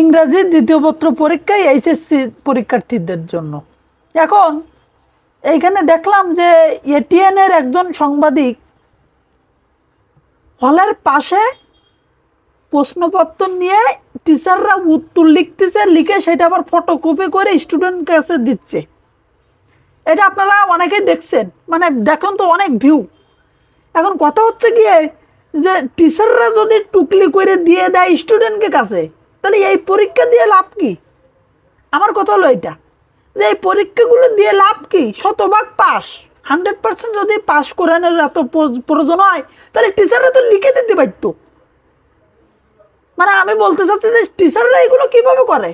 ইংরাজি দ্বিতীয় পত্র পরীক্ষায় এইচএসসি পরীক্ষার্থীদের জন্য। এখন এইখানে দেখলাম যে এটিএনের একজন সাংবাদিক হলের পাশে প্রশ্নপত্র নিয়ে টিচাররা উত্তর লিখতেছে, লিখে সেটা আবার ফটোকপি করে স্টুডেন্ট কাছে দিচ্ছে। এটা আপনারা অনেকেই দেখছেন মানে দেখলাম তো অনেক ভিউ এখন কথা হচ্ছে গিয়ে যে টিচাররা যদি টুকলি করে দিয়ে দেয় স্টুডেন্টকে কাছে তাহলে এই পরীক্ষা দিয়ে লাভ কি? আমার কথা হলো এটা যে এই পরীক্ষাগুলো দিয়ে লাভ কি? শতভাগ পাস। হান্ড্রেড পার্সেন্ট যদি পাস করানোর এত প্রয়োজন হয়, তাহলে টিচাররা তো লিখে দিতে পারতো। মানে আমি বলতে চাচ্ছি যে টিচাররা এগুলো কীভাবে করে?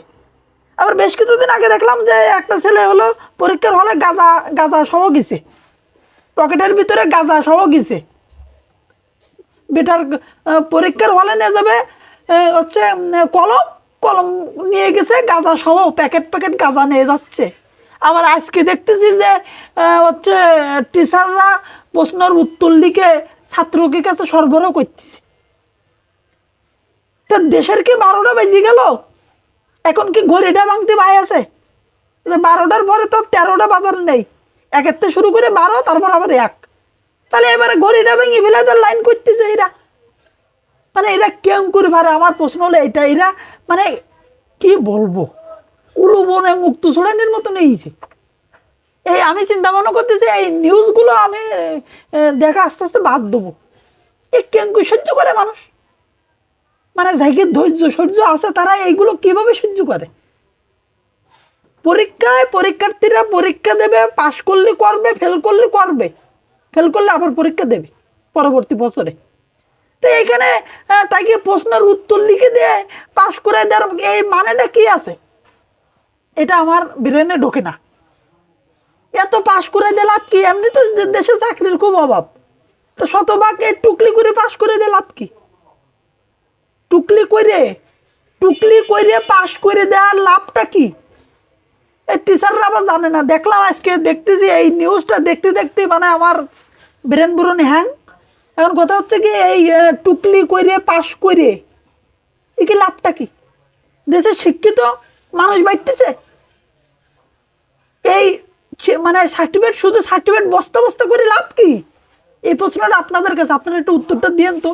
আবার বেশ কিছুদিন আগে দেখলাম যে একটা ছেলে হলো, পরীক্ষার হলে গাঁজা গাঁজা সহ গেছে। পকেটের ভিতরে গাঁজা সহ গেছে। বেটার পরীক্ষার হলে নিয়ে যাবে হচ্ছে কলম কলম নিয়ে গেছে, গাঁজা সহ প্যাকেট প্যাকেট গাঁজা নিয়ে যাচ্ছে। আবার আজকে দেখতেছি যে হচ্ছে, টিচাররা প্রশ্নের উত্তর লিখে ছাত্রকে কাছে সরবরাহ করতেছে। তা দেশের কি বারোটা বেজে গেল? এখন কি ঘড়িটা ভাঙতে ভাই আছে? বারোটার পরে তো তেরোটা বাজার নেই। একের শুরু করে বারো, তারপর আবার এক। তাহলে এবারে ঘড়িটা ভেঙে ফেলে লাইন করতেছে এরা। মানে এরা কেম করে পারে আমার প্রশ্ন হলো এটা, এরা মানে কি বলব? উলু বনে মুক্ত ছড়ানোর মতো নেইছে এই আমি চিন্তা ভাবনা করতেছি, এই নিউজগুলো আমি দেখা আস্তে আস্তে বাদ দেবো। এই কেম করে সহ্য করে মানুষ? মানে যাইকে ধৈর্য, সহ্য আছে, তারা এইগুলো কীভাবে সহ্য করে? পরীক্ষায় পরীক্ষার্থীরা পরীক্ষা দেবে, পাশ করলে করবে ফেল করলে করবে। ফেল করলে আবার পরীক্ষা দেবে, পরবর্তী বছরে। তো এখানে তাকে প্রশ্নের উত্তর লিখে দেয় পাশ করে দেওয়ার এই মানেটা কি আছে? এটা আমার ব্রেনে ঢোকে না। এত পাশ করে দিয়ে লাভ কি? এমনি তো দেশে চাকরির খুব অভাব। তো শতভাগ এই টুকলি করে পাশ করে দিয়ে লাভ কি? টুকলি করে টুকলি করে পাশ করে দেওয়ার লাভটা কি? এই টিচাররা আবার জানে না। দেখলাম আজকে দেখতেছি, এই নিউজটা দেখতে দেখতে মানে আমার ব্রেন বুরন হ্যাং এখন কথা হচ্ছে কি, এই টুকলি করে পাশ করে এ কি লাভটা কি? দেশের শিক্ষিত মানুষ বাইতেছে এই মানে সার্টিফিকেট শুধু সার্টিফিকেট বস্তা বস্তা করে লাভ কি? এই প্রশ্নটা আপনাদের কাছে, আপনারা একটু উত্তরটা দিয়েন তো।